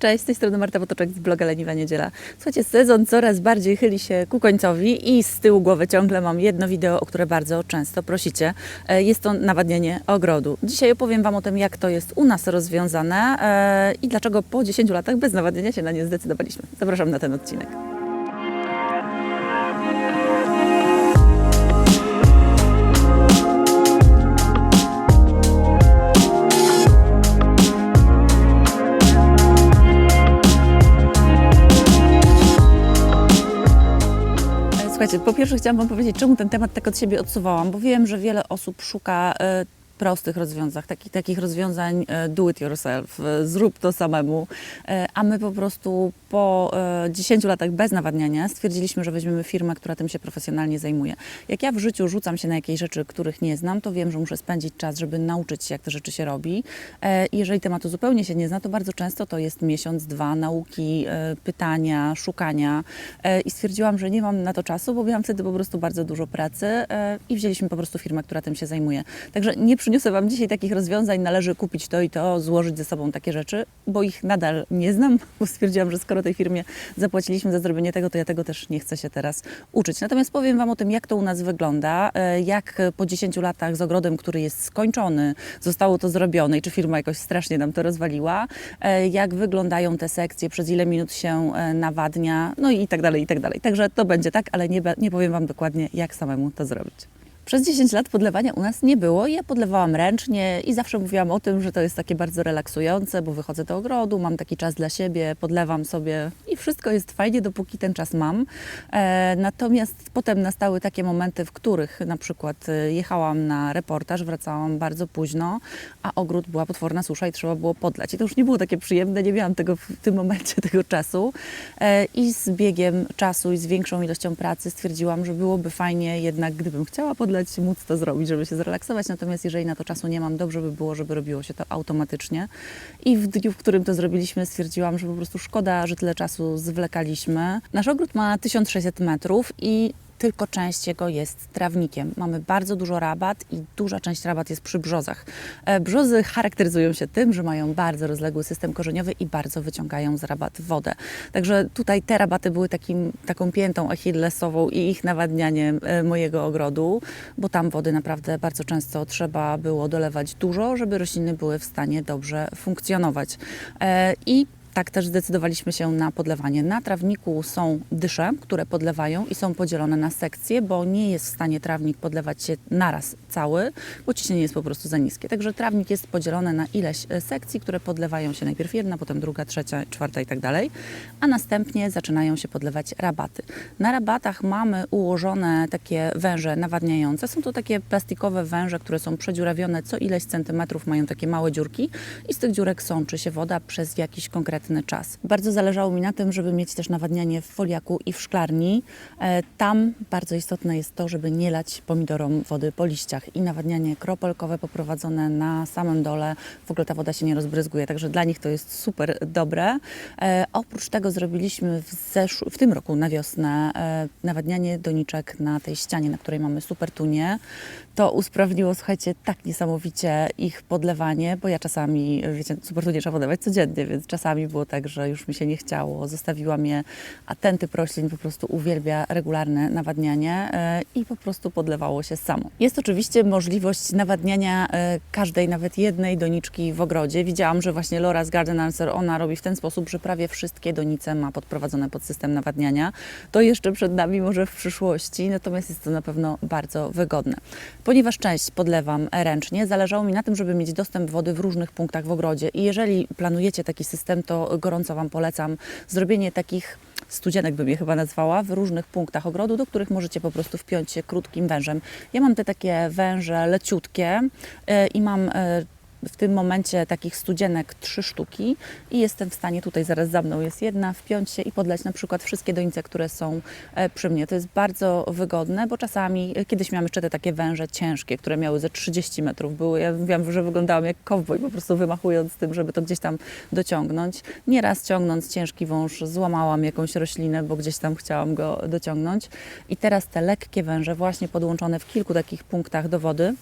Cześć, z tej strony Marta Potoczek z bloga Leniwa Niedziela. Słuchajcie, sezon coraz bardziej chyli się ku końcowi i z tyłu głowy ciągle mam jedno wideo, o które bardzo często prosicie. E, Jest to nawadnianie ogrodu. Dzisiaj opowiem Wam o tym, jak to jest u nas rozwiązane e, i dlaczego po 10 latach bez nawadniania się na nie zdecydowaliśmy. Zapraszam na ten odcinek. Słuchajcie, po pierwsze chciałam Wam powiedzieć, czemu ten temat tak od siebie odsuwałam, bo wiem, że wiele osób szuka e, prostych rozwiązań, takich, takich rozwiązań e, do it yourself, e, zrób to samemu, e, a my po prostu po e, 10 latach bez nawadniania stwierdziliśmy, że weźmiemy firmę, która tym się profesjonalnie zajmuje. Jak ja w życiu rzucam się na jakieś rzeczy, których nie znam, to wiem, że muszę spędzić czas, żeby nauczyć się, jak te rzeczy się robi. I jeżeli tematu zupełnie się nie zna, to bardzo często to jest miesiąc, dwa nauki, pytania, szukania. I stwierdziłam, że nie mam na to czasu, bo miałam wtedy po prostu bardzo dużo pracy i wzięliśmy po prostu firmę, która tym się zajmuje. Także nie przyniosę Wam dzisiaj takich rozwiązań, należy kupić to i to, złożyć ze sobą takie rzeczy, bo ich nadal nie znam, bo stwierdziłam, że skoro tej firmie zapłaciliśmy za zrobienie tego, to ja tego też nie chcę się teraz uczyć. Natomiast powiem Wam o tym, jak to u nas wygląda, e, jak po 10 latach z ogrodem, który jest skończony, zostało to zrobione i czy firma jakoś strasznie nam to rozwaliła, e, jak wyglądają te sekcje, przez ile minut się e, nawadnia, no i tak dalej, i tak dalej. Także to będzie tak, ale nie, nie powiem Wam dokładnie, jak samemu to zrobić. Przez 10 lat podlewania u nas nie było. Ja podlewałam ręcznie i zawsze mówiłam o tym, że to jest takie bardzo relaksujące, bo wychodzę do ogrodu, mam taki czas dla siebie, podlewam sobie i wszystko jest fajnie, dopóki ten czas mam. E, natomiast potem nastały takie momenty, w których na przykład e, jechałam na reportaż, wracałam bardzo późno, a ogród była potworna susza i trzeba było podlać. I to już nie było takie przyjemne, nie miałam tego w tym momencie, tego czasu. E, I z biegiem czasu i z większą ilością pracy stwierdziłam, że byłoby fajnie jednak, gdybym chciała podlać, móc to zrobić, żeby się zrelaksować. Natomiast jeżeli na to czasu nie mam, dobrze by było, żeby robiło się to automatycznie. I w dniu, w którym to zrobiliśmy, stwierdziłam, że po prostu szkoda, że tyle czasu zwlekaliśmy. Nasz ogród ma 1600 metrów i tylko część jego jest trawnikiem. Mamy bardzo dużo rabat i duża część rabat jest przy brzozach. E, Brzozy charakteryzują się tym, że mają bardzo rozległy system korzeniowy i bardzo wyciągają z rabat wodę. Także tutaj te rabaty były takim, taką piętą achillesową i ich nawadnianiem e, mojego ogrodu, bo tam wody naprawdę bardzo często trzeba było dolewać dużo, żeby rośliny były w stanie dobrze funkcjonować. E, I tak też zdecydowaliśmy się na podlewanie. Na trawniku są dysze, które podlewają i są podzielone na sekcje, bo nie jest w stanie trawnik podlewać się naraz cały, bo ciśnienie jest po prostu za niskie. Także trawnik jest podzielony na ileś e, sekcji, które podlewają się najpierw jedna, potem druga, trzecia, czwarta i tak dalej, a następnie zaczynają się podlewać rabaty. Na rabatach mamy ułożone takie węże nawadniające. Są to takie plastikowe węże, które są przedziurawione co ileś centymetrów, mają takie małe dziurki i z tych dziurek sączy się woda przez jakiś konkretny czas. Bardzo zależało mi na tym, żeby mieć też nawadnianie w foliaku i w szklarni. E, Tam bardzo istotne jest to, żeby nie lać pomidorom wody po liściach i nawadnianie kropelkowe poprowadzone na samym dole. W ogóle ta woda się nie rozbryzguje, także dla nich to jest super dobre. E, Oprócz tego zrobiliśmy w, zesz- w tym roku na wiosnę e, nawadnianie doniczek na tej ścianie, na której mamy super tunie. To usprawniło, słuchajcie, tak niesamowicie ich podlewanie, bo ja czasami, wiecie, super tunie trzeba podawać codziennie, więc czasami było tak, że już mi się nie chciało, zostawiłam je, a ten typ roślin po prostu uwielbia regularne nawadnianie e, i po prostu podlewało się samo. Jest oczywiście możliwość nawadniania e, każdej, nawet jednej doniczki w ogrodzie. Widziałam, że właśnie Laura z Garden Answer, ona robi w ten sposób, że prawie wszystkie donice ma podprowadzone pod system nawadniania. To jeszcze przed nami może w przyszłości, natomiast jest to na pewno bardzo wygodne. Ponieważ część podlewam ręcznie, zależało mi na tym, żeby mieć dostęp wody w różnych punktach w ogrodzie i jeżeli planujecie taki system, to gorąco Wam polecam zrobienie takich studzienek bym je chyba nazwała, w różnych punktach ogrodu, do których możecie po prostu wpiąć się krótkim wężem. Ja mam te takie węże leciutkie e, i mam e, w tym momencie takich studzienek trzy sztuki i jestem w stanie, tutaj zaraz za mną jest jedna, wpiąć się i podlać na przykład wszystkie donice, które są e, przy mnie. To jest bardzo wygodne, bo czasami, e, kiedyś miałam jeszcze te takie węże ciężkie, które miały ze 30 metrów były. Ja mówiłam, że wyglądałam jak kowboj, po prostu wymachując tym, żeby to gdzieś tam dociągnąć. Nieraz ciągnąc ciężki wąż złamałam jakąś roślinę, bo gdzieś tam chciałam go dociągnąć. I teraz te lekkie węże właśnie podłączone w kilku takich punktach do wody,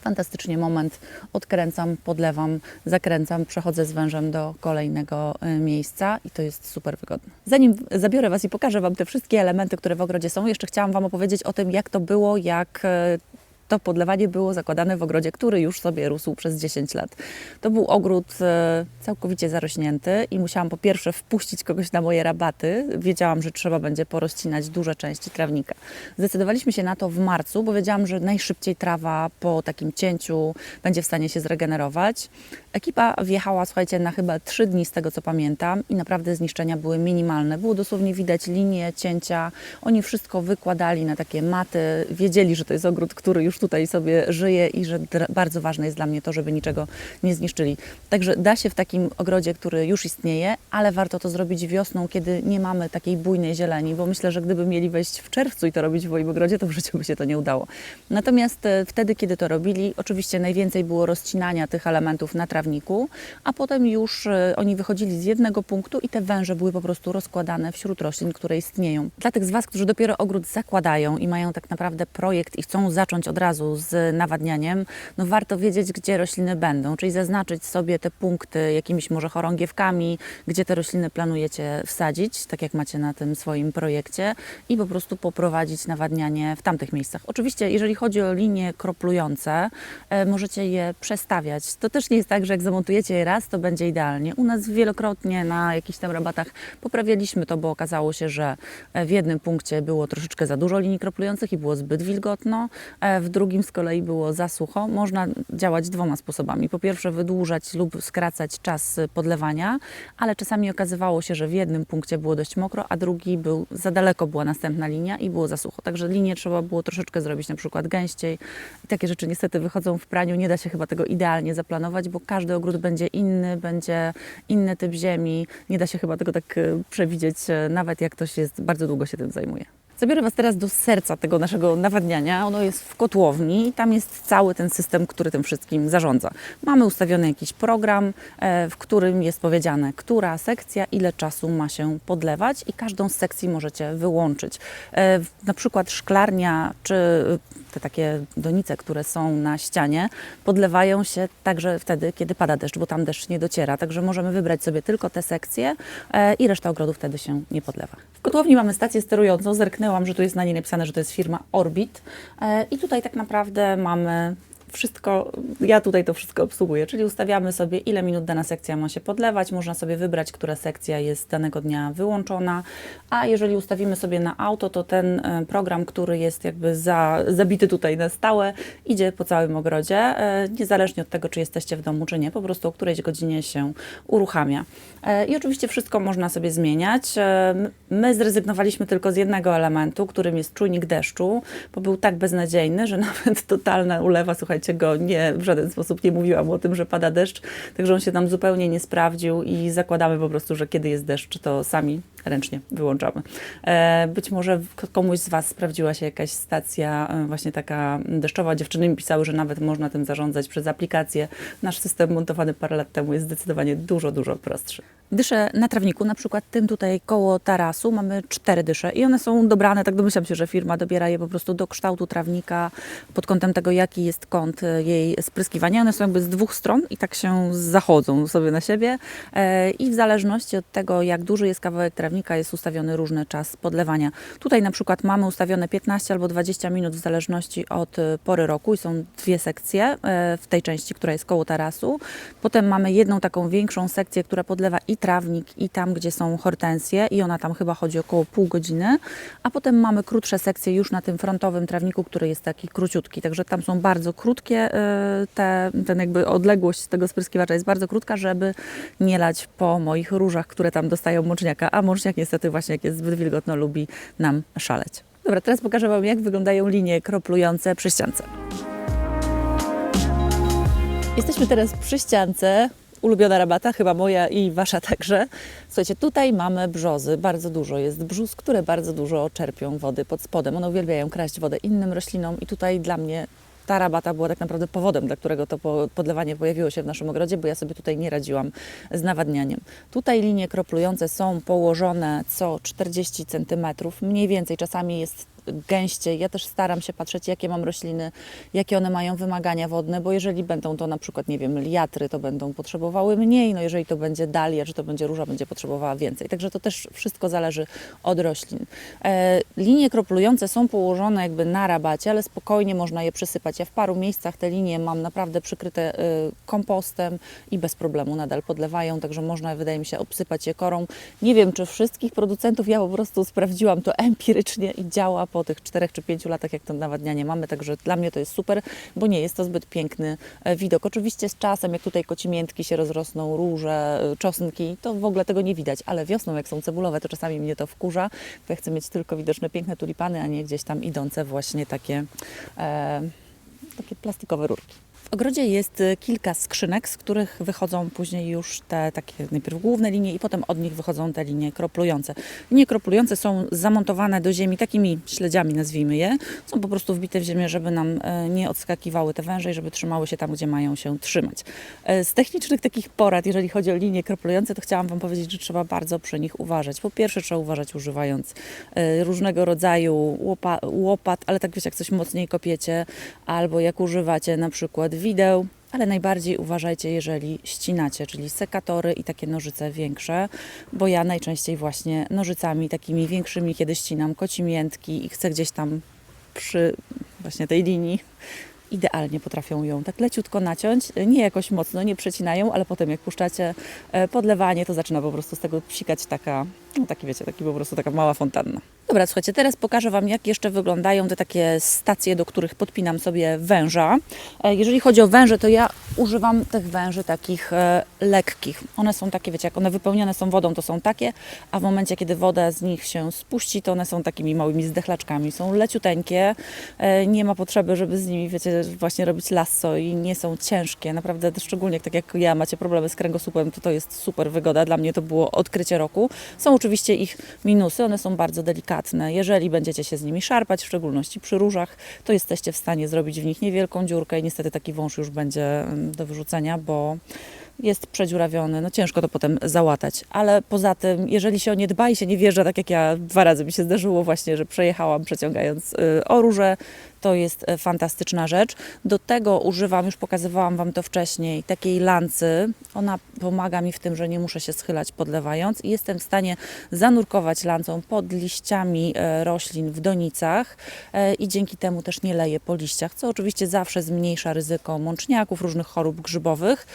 Fantastycznie moment, odkręcam, podlewam, zakręcam, przechodzę z wężem do kolejnego y, miejsca i to jest super wygodne. Zanim zabiorę Was i pokażę Wam te wszystkie elementy, które w ogrodzie są, jeszcze chciałam Wam opowiedzieć o tym, jak to było, jak y, to podlewanie było zakładane w ogrodzie, który już sobie rósł przez 10 lat. To był ogród e, całkowicie zarośnięty i musiałam po pierwsze wpuścić kogoś na moje rabaty. Wiedziałam, że trzeba będzie porozcinać duże części trawnika. Zdecydowaliśmy się na to w marcu, bo wiedziałam, że najszybciej trawa po takim cięciu będzie w stanie się zregenerować. Ekipa wjechała, słuchajcie, na chyba 3 dni z tego co pamiętam i naprawdę zniszczenia były minimalne. Było dosłownie widać linie cięcia. Oni wszystko wykładali na takie maty. Wiedzieli, że to jest ogród, który już tutaj sobie żyje i że bardzo ważne jest dla mnie to, żeby niczego nie zniszczyli. Także da się w takim ogrodzie, który już istnieje, ale warto to zrobić wiosną, kiedy nie mamy takiej bujnej zieleni, bo myślę, że gdyby mieli wejść w czerwcu i to robić w moim ogrodzie, to w życiu by się to nie udało. Natomiast e, wtedy, kiedy to robili, oczywiście najwięcej było rozcinania tych elementów na trawniku, a potem już e, oni wychodzili z jednego punktu i te węże były po prostu rozkładane wśród roślin, które istnieją. Dla tych z Was, którzy dopiero ogród zakładają i mają tak naprawdę projekt i chcą zacząć od razu razu z nawadnianiem, no warto wiedzieć, gdzie rośliny będą, czyli zaznaczyć sobie te punkty jakimiś może chorągiewkami, gdzie te rośliny planujecie wsadzić, tak jak macie na tym swoim projekcie i po prostu poprowadzić nawadnianie w tamtych miejscach. Oczywiście, jeżeli chodzi o linie kroplujące, e, możecie je przestawiać. To też nie jest tak, że jak zamontujecie je raz, to będzie idealnie. U nas wielokrotnie na jakichś tam rabatach poprawialiśmy to, bo okazało się, że e, w jednym punkcie było troszeczkę za dużo linii kroplujących i było zbyt wilgotno, e, w drugim z kolei było za sucho, można działać dwoma sposobami. Po pierwsze, wydłużać lub skracać czas podlewania, ale czasami okazywało się, że w jednym punkcie było dość mokro, a drugi był za daleko była następna linia i było za sucho. Także linię trzeba było troszeczkę zrobić na przykład gęściej. I takie rzeczy niestety wychodzą w praniu. Nie da się chyba tego idealnie zaplanować, bo każdy ogród będzie inny, będzie inny typ ziemi. Nie da się chyba tego tak e, przewidzieć, e, nawet jak ktoś jest bardzo długo się tym zajmuje. Zabiorę Was teraz do serca tego naszego nawadniania. Ono jest w kotłowni i tam jest cały ten system, który tym wszystkim zarządza. Mamy ustawiony jakiś program, e, w którym jest powiedziane, która sekcja ile czasu ma się podlewać i każdą z sekcji możecie wyłączyć. E, na przykład szklarnia czy te takie donice, które są na ścianie, podlewają się także wtedy, kiedy pada deszcz, bo tam deszcz nie dociera. Także możemy wybrać sobie tylko te sekcje e, i reszta ogrodu wtedy się nie podlewa. W kotłowni mamy stację sterującą. Zerknęłam, że tu jest na niej napisane, że to jest firma Orbit. E, I tutaj tak naprawdę mamy wszystko, ja tutaj to wszystko obsługuję, czyli ustawiamy sobie, ile minut dana sekcja ma się podlewać, można sobie wybrać, która sekcja jest danego dnia wyłączona, a jeżeli ustawimy sobie na auto, to ten e, program, który jest jakby za, zabity tutaj na stałe, idzie po całym ogrodzie, e, niezależnie od tego, czy jesteście w domu, czy nie, po prostu o którejś godzinie się uruchamia. E, I oczywiście wszystko można sobie zmieniać. My zrezygnowaliśmy tylko z jednego elementu, którym jest czujnik deszczu, bo był tak beznadziejny, że nawet totalna ulewa, słuchajcie, nie, w żaden sposób nie mówiłam o tym, że pada deszcz, także on się tam zupełnie nie sprawdził i zakładamy po prostu, że kiedy jest deszcz, to sami ręcznie wyłączamy. E, być może komuś z Was sprawdziła się jakaś stacja e, właśnie taka deszczowa. Dziewczyny mi pisały, że nawet można tym zarządzać przez aplikację. Nasz system montowany parę lat temu jest zdecydowanie dużo, dużo prostszy. Dysze na trawniku, na przykład tym tutaj koło tarasu mamy cztery dysze i one są dobrane, tak domyślam się, że firma dobiera je po prostu do kształtu trawnika pod kątem tego, jaki jest kąt e, jej spryskiwania. One są jakby z dwóch stron i tak się zachodzą sobie na siebie i w zależności od tego, jak duży jest kawałek trawnika, trawnika jest ustawiony różny czas podlewania. Tutaj na przykład mamy ustawione 15 albo 20 minut w zależności od y, pory roku i są dwie sekcje e, w tej części, która jest koło tarasu. Potem mamy jedną taką większą sekcję, która podlewa i trawnik i tam, gdzie są hortensje i ona tam chyba chodzi około pół godziny, a potem mamy krótsze sekcje już na tym frontowym trawniku, który jest taki króciutki, także tam są bardzo krótkie, e, te, ten jakby odległość tego spryskiwacza jest bardzo krótka, żeby nie lać po moich różach, które tam dostają moczniaka, a moczniak niestety właśnie jak jest zbyt wilgotno lubi nam szaleć. Dobra, teraz pokażę Wam jak wyglądają linie kroplujące przy ściance. Jesteśmy teraz przy ściance, ulubiona rabata, chyba moja i wasza także. Słuchajcie, tutaj mamy brzozy, bardzo dużo jest brzus, które bardzo dużo czerpią wody pod spodem. One uwielbiają kraść wodę innym roślinom i tutaj dla mnie ta rabata była tak naprawdę powodem, dla którego to podlewanie pojawiło się w naszym ogrodzie, bo ja sobie tutaj nie radziłam z nawadnianiem. Tutaj linie kroplujące są położone co 40 cm, mniej więcej czasami jest gęściej. Ja też staram się patrzeć, jakie mam rośliny, jakie one mają wymagania wodne, bo jeżeli będą to na przykład, nie wiem, liatry, to będą potrzebowały mniej, no jeżeli to będzie dalia, czy to będzie róża, będzie potrzebowała więcej. Także to też wszystko zależy od roślin. E, linie kroplujące są położone jakby na rabacie, ale spokojnie można je przysypać. Ja w paru miejscach te linie mam naprawdę przykryte e, kompostem i bez problemu nadal podlewają, także można, wydaje mi się, obsypać je korą. Nie wiem, czy wszystkich producentów, ja po prostu sprawdziłam to empirycznie i działa po tych czterech czy pięciu latach, jak to nawadnianie mamy, także dla mnie to jest super, bo nie jest to zbyt piękny e, widok. Oczywiście z czasem, jak tutaj kocimiętki się rozrosną, róże, e, czosnki, to w ogóle tego nie widać, ale wiosną, jak są cebulowe, to czasami mnie to wkurza, bo ja chcę mieć tylko widoczne piękne tulipany, a nie gdzieś tam idące właśnie takie, e, takie plastikowe rurki. W ogrodzie jest y, kilka skrzynek, z których wychodzą później już te takie najpierw główne linie i potem od nich wychodzą te linie kroplujące. Linie kroplujące są zamontowane do ziemi takimi śledziami, nazwijmy je. Są po prostu wbite w ziemię, żeby nam e, nie odskakiwały te węże i żeby trzymały się tam, gdzie mają się trzymać. E, Z technicznych takich porad, jeżeli chodzi o linie kroplujące, to chciałam Wam powiedzieć, że trzeba bardzo przy nich uważać. Po pierwsze trzeba uważać używając e, różnego rodzaju łopa, łopat, ale tak wiecie, jak coś mocniej kopiecie, albo jak używacie na przykład wideł, ale najbardziej uważajcie, jeżeli ścinacie, czyli sekatory i takie nożyce większe, bo ja najczęściej właśnie nożycami takimi większymi, kiedy ścinam kocimiętki i chcę gdzieś tam przy właśnie tej linii idealnie potrafią ją tak leciutko naciąć, nie jakoś mocno, nie przecinają, ale potem jak puszczacie e, podlewanie, to zaczyna po prostu z tego psikać taka, no taki wiecie, taki po prostu taka mała fontanna. Dobra, słuchajcie, teraz pokażę Wam, jak jeszcze wyglądają te takie stacje, do których podpinam sobie węża. E, Jeżeli chodzi o węże, to ja używam tych węży takich e, lekkich. One są takie, wiecie, jak one wypełnione są wodą, to są takie, a w momencie, kiedy woda z nich się spuści, to one są takimi małymi zdechlaczkami. Są leciuteńkie, e, nie ma potrzeby, żeby z nimi, wiecie, właśnie robić lasso i nie są ciężkie. Naprawdę, szczególnie tak jak ja macie problemy z kręgosłupem, to to jest super wygoda. Dla mnie to było odkrycie roku. Są oczywiście ich minusy, one są bardzo delikatne. Jeżeli będziecie się z nimi szarpać, w szczególności przy różach, to jesteście w stanie zrobić w nich niewielką dziurkę i niestety taki wąż już będzie mm, do wyrzucenia, bo jest przedziurawiony, no ciężko to potem załatać, ale poza tym, jeżeli się o nie dba i się nie wjeżdża, tak jak ja dwa razy mi się zdarzyło właśnie, że przejechałam przeciągając y, o róże, to jest e, fantastyczna rzecz. Do tego używam, już pokazywałam Wam to wcześniej, takiej lancy. Ona pomaga mi w tym, że nie muszę się schylać podlewając i jestem w stanie zanurkować lancą pod liściami e, roślin w donicach e, i dzięki temu też nie leję po liściach, co oczywiście zawsze zmniejsza ryzyko mączniaków, różnych chorób grzybowych.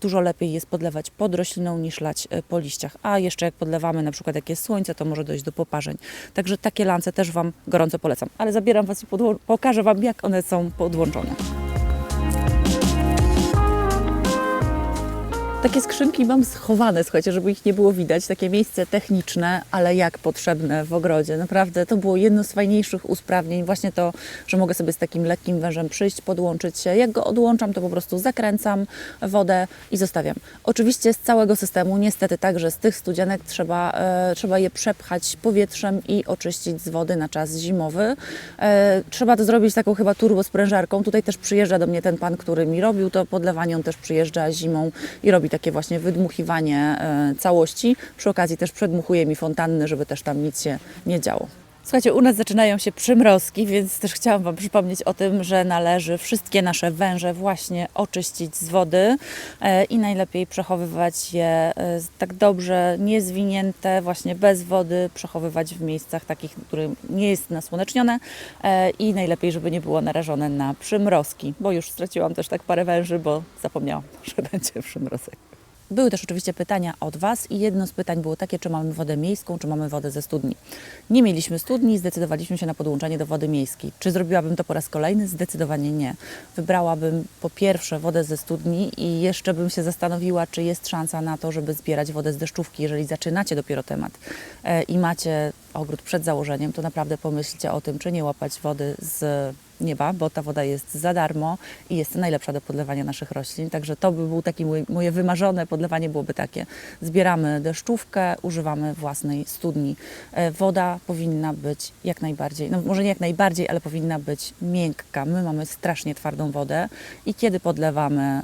Dużo lepiej jest podlewać pod rośliną niż lać po liściach. A jeszcze jak podlewamy na przykład jak jest słońce, to może dojść do poparzeń. Także takie lance też Wam gorąco polecam. Ale zabieram Was i podło- pokażę Wam, jak one są podłączone. Takie skrzynki mam schowane, słuchajcie, żeby ich nie było widać. Takie miejsce techniczne, ale jak potrzebne w ogrodzie. Naprawdę to było jedno z fajniejszych usprawnień. Właśnie to, że mogę sobie z takim lekkim wężem przyjść, podłączyć się. Jak go odłączam, to po prostu zakręcam wodę i zostawiam. Oczywiście z całego systemu, niestety także z tych studzianek trzeba, e, trzeba je przepchać powietrzem i oczyścić z wody na czas zimowy. E, trzeba to zrobić taką chyba turbosprężarką. Tutaj też przyjeżdża do mnie ten pan, który mi robił to podlewanie. On też przyjeżdża zimą i robi takie właśnie wydmuchiwanie e, całości. Przy okazji też przedmuchuje mi fontanny, żeby też tam nic się nie działo. Słuchajcie, u nas zaczynają się przymrozki, więc też chciałam Wam przypomnieć o tym, że należy wszystkie nasze węże właśnie oczyścić z wody e, i najlepiej przechowywać je e, tak dobrze, niezwinięte, właśnie bez wody, przechowywać w miejscach takich, które nie jest nasłonecznione e, i najlepiej, żeby nie było narażone na przymrozki, bo już straciłam też tak parę węży, bo zapomniałam, że będzie przymrozek. Były też oczywiście pytania od Was i jedno z pytań było takie, czy mamy wodę miejską, czy mamy wodę ze studni. Nie mieliśmy studni, zdecydowaliśmy się na podłączenie do wody miejskiej. Czy zrobiłabym to po raz kolejny? Zdecydowanie nie. Wybrałabym po pierwsze wodę ze studni i jeszcze bym się zastanowiła, czy jest szansa na to, żeby zbierać wodę z deszczówki. Jeżeli zaczynacie dopiero temat e, i macie ogród przed założeniem, to naprawdę pomyślcie o tym, czy nie łapać wody z nieba, bo ta woda jest za darmo i jest najlepsza do podlewania naszych roślin. Także to by był taki moje wymarzone podlewanie byłoby takie. Zbieramy deszczówkę, używamy własnej studni. E, Woda powinna być jak najbardziej, no może nie jak najbardziej, ale powinna być miękka. My mamy strasznie twardą wodę i kiedy podlewamy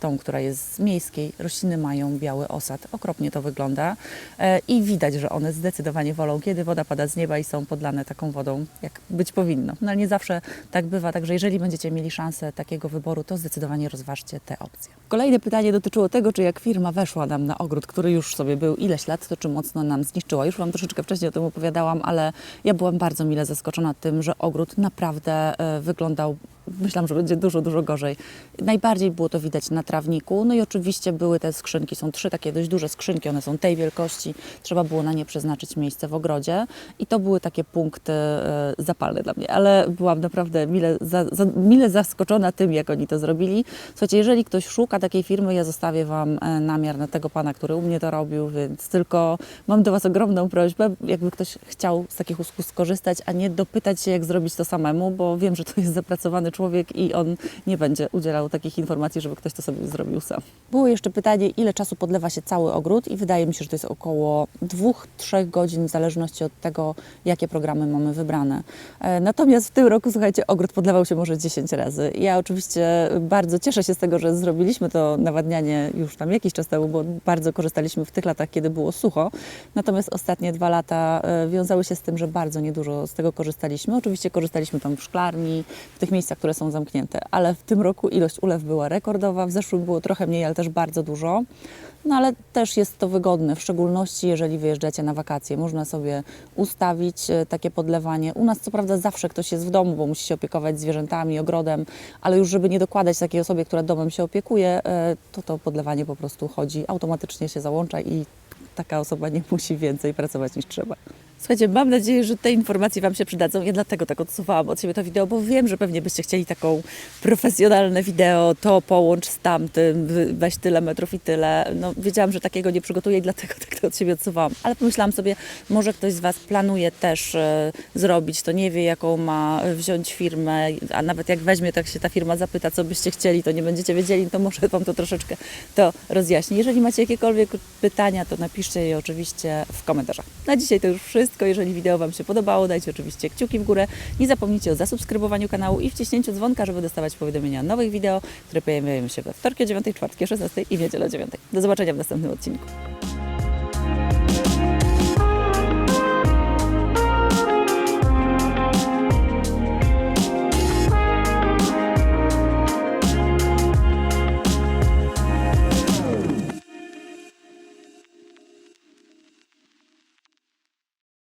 tą, która jest z miejskiej. Rośliny mają biały osad. Okropnie to wygląda e, i widać, że one zdecydowanie wolą, kiedy woda pada z nieba i są podlane taką wodą, jak być powinno. No ale nie zawsze tak bywa, także jeżeli będziecie mieli szansę takiego wyboru, to zdecydowanie rozważcie te opcje. Kolejne pytanie dotyczyło tego, czy jak firma weszła nam na ogród, który już sobie był ileś lat, to czy mocno nam zniszczyła. Już Wam troszeczkę wcześniej o tym opowiadałam, ale ja byłam bardzo mile zaskoczona tym, że ogród naprawdę e, wyglądał Myślałam, że będzie dużo, dużo gorzej. Najbardziej było to widać na trawniku. No i oczywiście były te skrzynki, są trzy takie dość duże skrzynki, one są tej wielkości. Trzeba było na nie przeznaczyć miejsce w ogrodzie i to były takie punkty e, zapalne dla mnie, ale byłam naprawdę mile, za, za, mile zaskoczona tym, jak oni to zrobili. Słuchajcie, jeżeli ktoś szuka takiej firmy, ja zostawię Wam e, namiar na tego pana, który u mnie to robił, więc tylko mam do Was ogromną prośbę, jakby ktoś chciał z takich usług skorzystać, a nie dopytać się, jak zrobić to samemu, bo wiem, że to jest zapracowany człowiek i on nie będzie udzielał takich informacji, żeby ktoś to sobie zrobił sam. Było jeszcze pytanie, ile czasu podlewa się cały ogród i wydaje mi się, że to jest około 2-3 godzin w zależności od tego, jakie programy mamy wybrane. E, Natomiast w tym roku, słuchajcie, ogród podlewał się może 10 razy. Ja oczywiście bardzo cieszę się z tego, że zrobiliśmy to nawadnianie już tam jakiś czas temu, bo bardzo korzystaliśmy w tych latach, kiedy było sucho. Natomiast ostatnie dwa lata e, wiązały się z tym, że bardzo niedużo z tego korzystaliśmy. Oczywiście korzystaliśmy tam w szklarni, w tych miejscach, które są zamknięte, ale w tym roku ilość ulew była rekordowa, w zeszłym było trochę mniej, ale też bardzo dużo. No ale też jest to wygodne, w szczególności jeżeli wyjeżdżacie na wakacje. Można sobie ustawić e, takie podlewanie. U nas co prawda zawsze ktoś jest w domu, bo musi się opiekować zwierzętami, ogrodem, ale już żeby nie dokładać takiej osobie, która domem się opiekuje, e, to to podlewanie po prostu chodzi, automatycznie się załącza i taka osoba nie musi więcej pracować niż trzeba. Słuchajcie, mam nadzieję, że te informacje Wam się przydadzą. Ja dlatego tak odsuwałam od siebie to wideo, bo wiem, że pewnie byście chcieli taką profesjonalne wideo, to połącz z tamtym, weź tyle metrów i tyle. No, wiedziałam, że takiego nie przygotuję i dlatego tak to od siebie odsuwałam. Ale pomyślałam sobie, może ktoś z Was planuje też e, zrobić to, nie wie jaką ma e, wziąć firmę, a nawet jak weźmie, tak się ta firma zapyta, co byście chcieli, to nie będziecie wiedzieli, to może Wam to troszeczkę to rozjaśni. Jeżeli macie jakiekolwiek pytania, to napiszcie je oczywiście w komentarzach. Na dzisiaj to już wszystko. Jeżeli wideo Wam się podobało, dajcie oczywiście kciuki w górę. Nie zapomnijcie o zasubskrybowaniu kanału i wciśnięciu dzwonka, żeby dostawać powiadomienia o nowych wideo, które pojawiają się we wtorki o 9, czwartki o 16 i w niedzielę o 9. Do zobaczenia w następnym odcinku.